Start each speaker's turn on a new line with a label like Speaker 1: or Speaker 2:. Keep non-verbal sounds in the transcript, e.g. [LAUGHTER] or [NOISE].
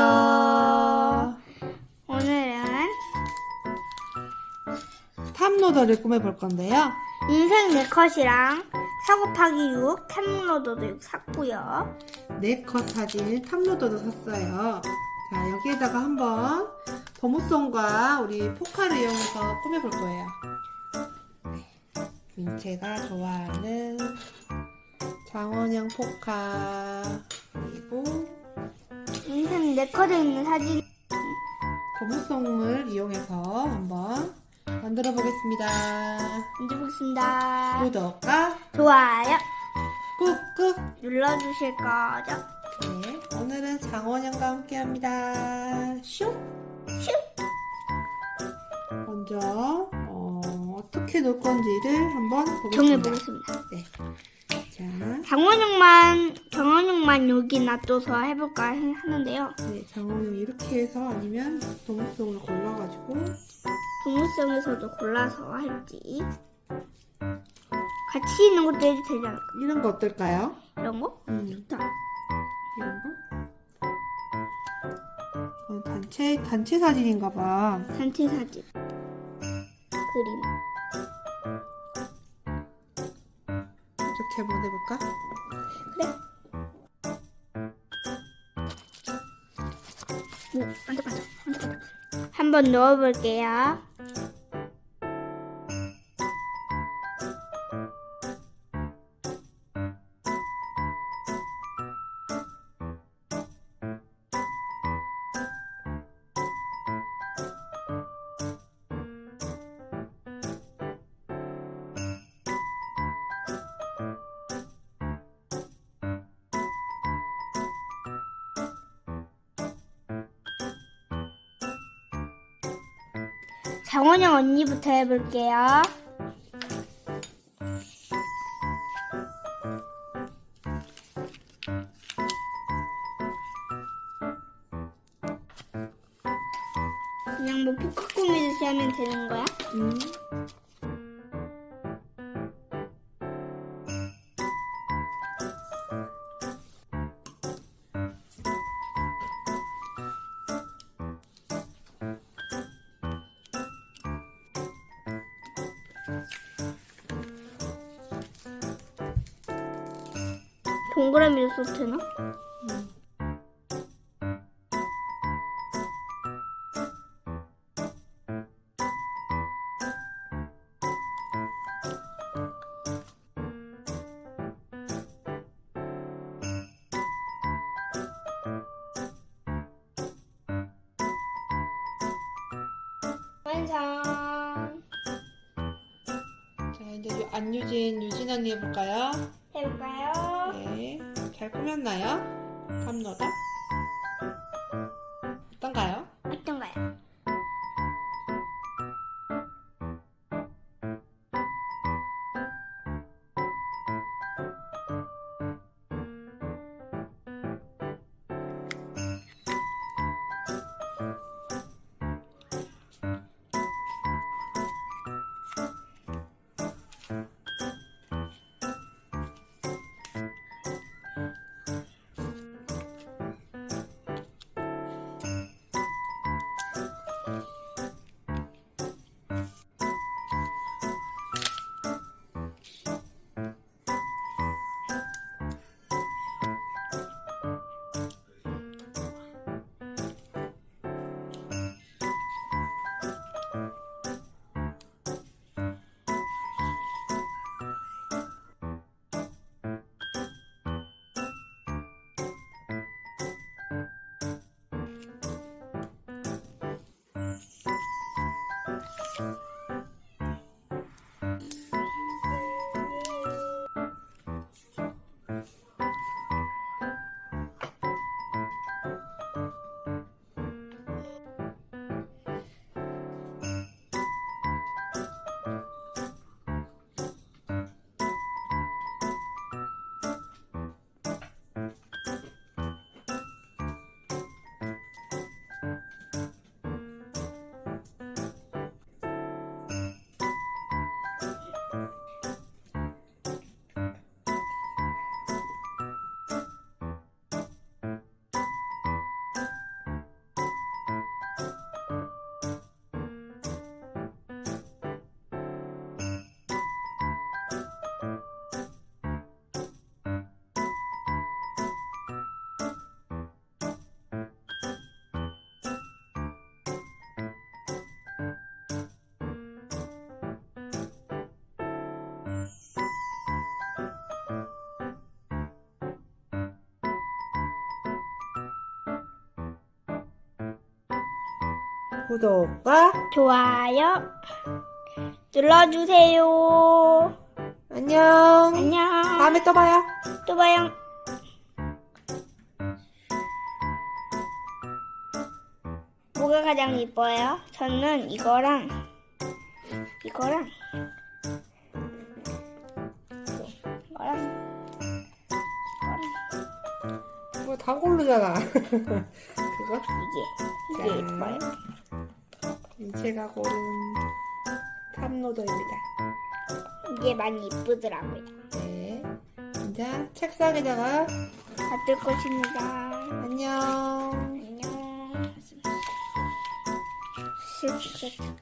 Speaker 1: 안녕하세요. 오늘은
Speaker 2: 탑로더를 꾸며볼 건데요.
Speaker 1: 인생 네 컷이랑 4 곱하기 6 템로더도 6 샀고요.
Speaker 2: 네 컷 사진 탑로더도 샀어요. 자, 여기에다가 한번 버무송과 우리 포카를 이용해서 꾸며볼 거예요. 민채가 좋아하는 장원영 포카 그리고
Speaker 1: 인생 네컷에 있는 사진
Speaker 2: 버무송을 이용해서 한번 만들어 보겠습니다.
Speaker 1: 만들어보겠습니다.
Speaker 2: 구독과
Speaker 1: 좋아요
Speaker 2: 꾹꾹
Speaker 1: 눌러주실 거죠?
Speaker 2: 네, 오늘은 장원영과 함께합니다. 슉!
Speaker 1: 슉!
Speaker 2: 먼저 어, 어떻게 놓을 건지를 한번 보겠습니다.
Speaker 1: 정해보겠습니다.
Speaker 2: 네. 자,
Speaker 1: 장원영만 장원영만 여기 놔둬서 해볼까 해- 하는데요.
Speaker 2: 네, 장원영 이렇게 해서 아니면 동물성을 골라가지고
Speaker 1: 동물성에서도 골라서 할지 같이 있는 것도 해도 되지 않을까?
Speaker 2: 이런 거 어떨까요?
Speaker 1: 이런 거?
Speaker 2: 음,
Speaker 1: 좋다.
Speaker 2: 이런 거? 어, 단체 단체 사진인가 봐.
Speaker 1: 단체 사진 그림
Speaker 2: 이렇게 한번 해볼까?
Speaker 1: 그래. 오, 반짝반짝, 반짝반짝. 한번 넣어볼게요. 장원영 언니부터 해볼게요. 그냥 뭐 포카 꾸미듯이 하면 되는 거야?
Speaker 2: 음.
Speaker 1: 동그라미로 써도 되나? 완성.
Speaker 2: 자, 이제 유- 안유진, 유진 언니 해볼까요?
Speaker 1: 해볼까요?
Speaker 2: 네. 잘 꾸몄나요? 탑로더? 구독과
Speaker 1: 좋아요 눌러주세요.
Speaker 2: 안녕.
Speaker 1: 안녕.
Speaker 2: 다음에 또 봐요.
Speaker 1: 또 봐요. 뭐가 가장 이뻐요? 저는 이거랑 이거랑 이거랑 이거랑
Speaker 2: 뭐다 고르잖아. [LAUGHS] 그거?
Speaker 1: 이게 이게 이뻐요.
Speaker 2: 제가 고른 탑로더입니다.
Speaker 1: 이게 많이 이쁘더라고요.
Speaker 2: 네. 이제 책상에다가
Speaker 1: 받을 것입니다.
Speaker 2: 안녕.
Speaker 1: 안녕. 쓱쓱.